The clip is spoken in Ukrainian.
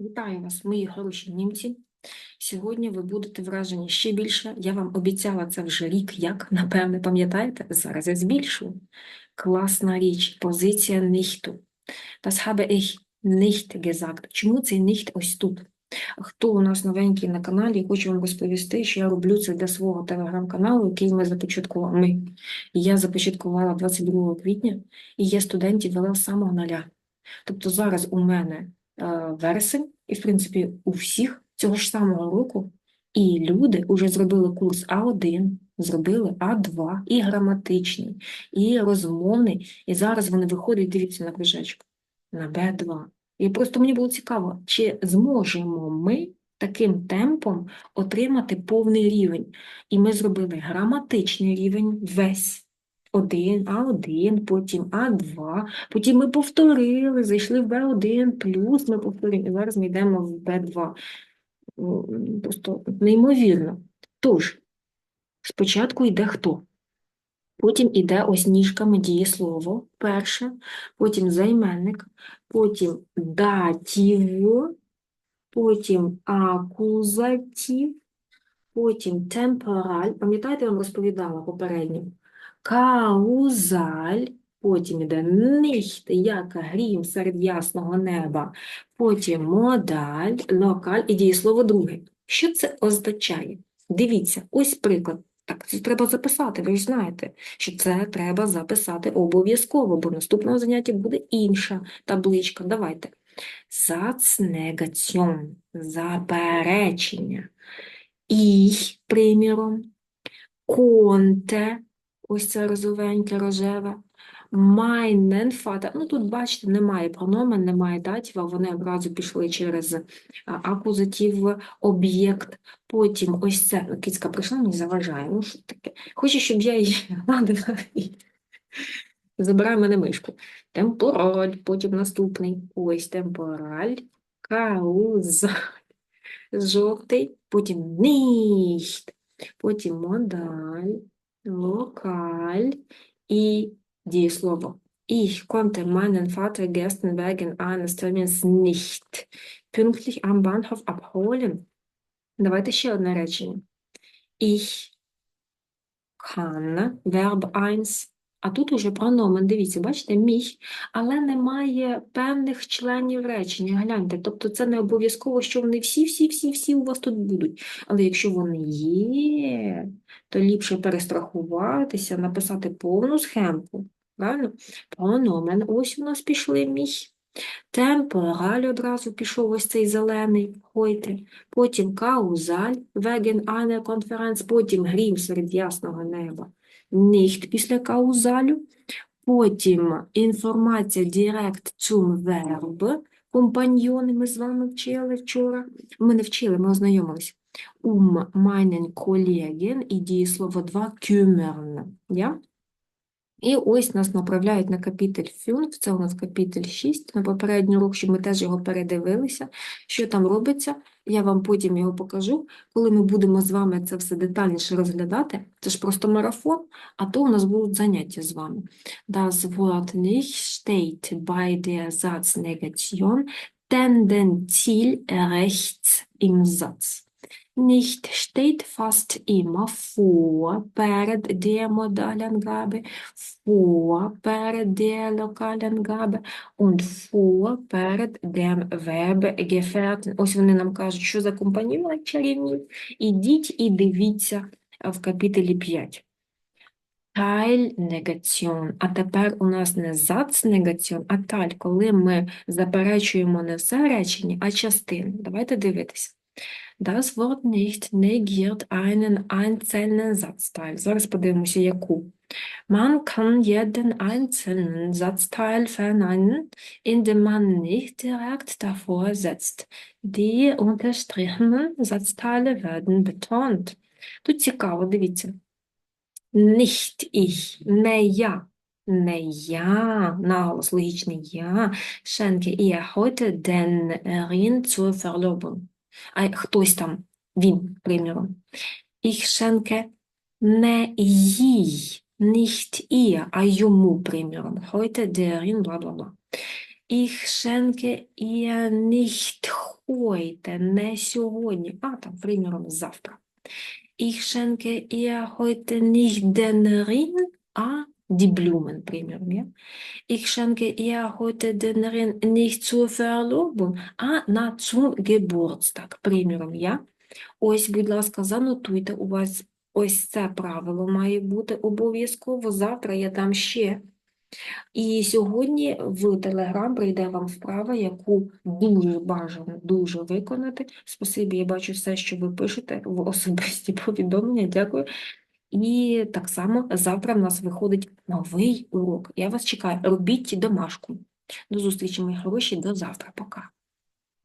Вітаю вас, мої хороші німці. Сьогодні ви будете вражені ще більше. Я вам обіцяла це вже рік, як, напевне, пам'ятаєте? Зараз я збільшую. Класна річ, позиція нихту. Das habe ich nicht gesagt. Чому цей nicht ось тут? Хто у нас новенький на каналі, хочу вам розповісти, що я роблю це для свого телеграм-каналу, який ми започаткували. Ми. Я започаткувала 22 квітня, і я студентів вела з самого нуля. Тобто зараз у мене вересень, і, в принципі, у всіх цього ж самого року, і люди вже зробили курс А1, зробили А2, і граматичний, і розмовний, і зараз вони виходять, дивіться на кружечку, на Б2. І просто мені було цікаво, чи зможемо ми таким темпом отримати повний рівень. І ми зробили граматичний рівень весь. Один, А1, потім А2, потім ми повторили, зайшли в Б1, плюс ми повторили, і зараз ми йдемо в Б2. Ну, Просто неймовірно. Тож, спочатку йде хто? Потім іде ось ніжками дієслово перше, потім займенник, потім датів, потім акузатив, потім темпораль. Пам'ятаєте, я вам розповідала попередньо? Каузаль, потім іде нихт, як грім серед ясного неба, потім модаль, локаль і дієслово друге. Що це означає? Дивіться, ось приклад. Так, це треба записати, ви ж знаєте, що це треба записати обов'язково, бо наступного заняття буде інша табличка. Давайте. Зацнегаціон, заперечення. Іх, приміром, конте, ось це розовеньке, рожеве, meinen Vater. Ну, тут, бачите, немає прономен, немає датіва, вони одразу пішли через акузатив, об'єкт. Потім ось це, кицька прийшла, мені заважає. Ну, що таке? Хоче, щоб я її гладила. і Забирає мене мишку. Темпораль, потім наступний. Ось темпораль, каузаль, жовтий, потім ніхт, потім модаль, локаль і дієслово. Ich konnte meinen Vater gestern wegen eines Termins nicht pünktlich am Bahnhof abholen. Давайте ще одне речення. Ich kann, Verb 1. А тут уже прономен, дивіться, бачите, міг, але немає певних членів речення. Гляньте, тобто це не обов'язково, що вони всі-всі-всі-всі у вас тут будуть. Але якщо вони є, то ліпше перестрахуватися, написати повну схемку. Правильно? Прономен, ось у нас пішли міг. Темпораль одразу пішов ось цей зелений, хойте. Потім каузаль, веген eine конференц, потім грім серед ясного неба. Nicht після каузалю. Потім інформація direct zum Verb. Компаньйони ми з вами вчили вчора. Ми не вчили, ми ознайомилися. Um meinen Kollegen і дієслово 2 kümmern. Ja? І ось нас направляють на капітель 5, це у нас капітель 6, на попередній урок, щоб ми теж його передивилися, що там робиться. Я вам потім його покажу, коли ми будемо з вами це все детальніше розглядати. Це ж просто марафон, а то у нас будуть заняття з вами. Das Wort nicht steht bei der Satznegation tendenziell rechts im Satz. Nicht steht fast immer vor перед der Modalangabe, vor перед der Lokalangabe und vor перед dem Verb gefährten. Ось вони нам кажуть, що за компаньйони чарівні. Ідіть і дивіться в капітелі 5. Teilnegation. А тепер у нас не Satznegation, а Teil, коли ми заперечуємо не все речення, а частину. Давайте дивитися. Das Wort nicht negiert einen einzelnen Satzteil. Зараз подивимося, яку. Man kann jeden einzelnen Satzteil verneinen, indem man nicht direkt davor setzt. Die unterstrichenen Satzteile werden betont. Тут цікаво, дивіться. Nicht ich, не я, не я, наголос логічний я, schenke ihr heute den Ring zur Verlobung. А хтось там, він, приміром. Ich schenke не їй, nicht ihr, а йому, приміром. Heute der Ring, бла-бла-бла. Ich schenke ihr nicht heute, не сьогодні, а там, приміром, завтра. Ich schenke ihr heute nicht den Ring, а die Blumen, приміром, ja? Ich schenke ihr heute den nicht zur Verlobung, а на zum Geburtstag, приміром, я. Ось, будь ласка, занотуйте, у вас ось це правило має бути обов'язково. Завтра я дам ще. І сьогодні в Телеграм прийде вам вправа, яку дуже бажано, дуже виконати. Спасибі, я бачу все, що ви пишете в особисті повідомлення. Дякую. І так само завтра в нас виходить новий урок. Я вас чекаю. Робіть домашку. До зустрічі, мої хороші, до завтра. Пока.